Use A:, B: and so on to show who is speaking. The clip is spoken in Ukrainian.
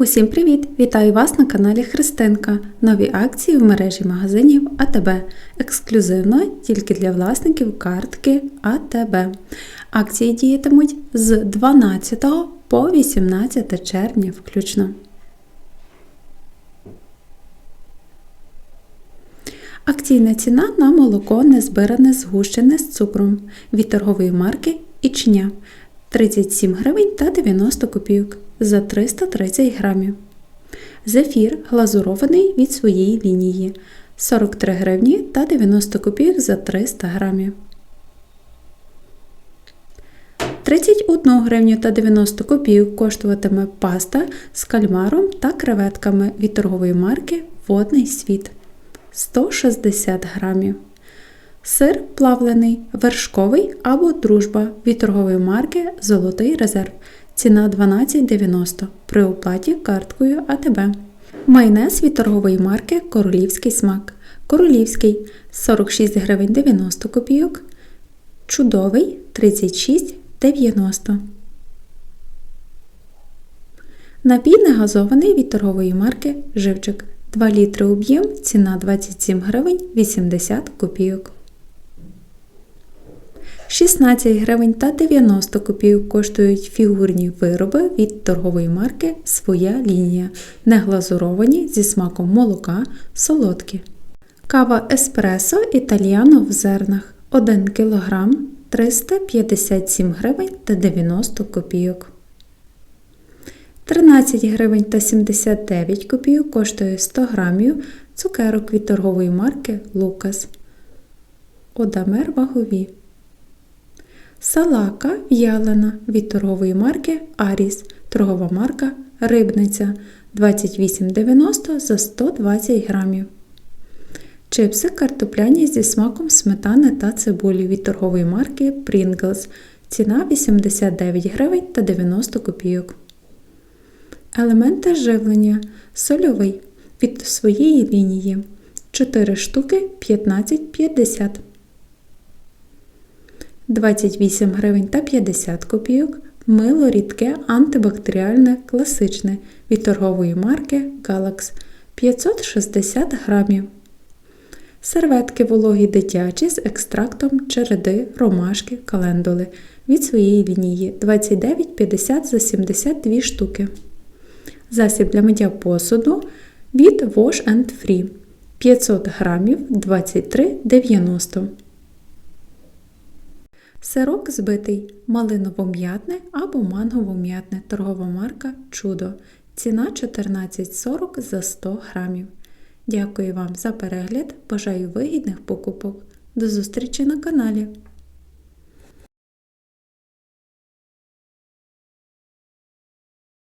A: Усім привіт! Вітаю вас на каналі Христинка. Нові акції в мережі магазинів АТБ. Ексклюзивно тільки для власників картки АТБ. Акції діятимуть з 12 по 18 червня включно. Акційна ціна на молоко незбиране згущене з цукром від торгової марки Ічня 37 гривень та 90 копійок за 330 грамів. Зефір глазурований від своєї лінії 43 гривні та 90 копійок за 300 грамів. 31 гривню та 90 копійок коштуватиме паста з кальмаром та креветками від торгової марки Водний світ 160 грамів. Сир плавлений, вершковий або дружба від торгової марки Золотий резерв. Ціна 12,90 при оплаті карткою АТБ. Майонез від торгової марки Королівський смак. Королівський 46 гривень 90 копійок. Чудовий 36,90. Напій негазований від торгової марки Живчик. 2 літри об'єм, ціна 27 гривень 80 копійок. 16 гривень та 90 копійок коштують фігурні вироби від торгової марки Своя лінія, неглазуровані зі смаком молока, солодкі. Кава Еспресо Італіано в зернах 1 кг 357 гривень та 90 копійок. 13 гривень та 79 копійок коштує 100 грамів цукерок від торгової марки Лукас. Одамер вагові. Салака в'ялена від торгової марки Аріс. Торгова марка Рибниця 28,90 за 120 грамів. Чипси картопляні зі смаком сметани та цибулі від торгової марки Pringles. Ціна 89 гривень та 90 копійок. Елементи живлення сольовий від своєї лінії 4 штуки 15,50 28 гривень та 50 копійок. Мило рідке антибактеріальне класичне від торгової марки Galax 560 грамів. Серветки вологі дитячі з екстрактом череди, ромашки, календули від своєї лінії 29,50 за 72 штуки. Засіб для миття посуду від Wash and Free 500 грамів 23,90 Сирок збитий малиново-м'ятне або мангово-м'ятне торгова марка Чудо. Ціна 14,40 за 100 грамів. Дякую вам за перегляд. Бажаю вигідних покупок. До зустрічі на каналі!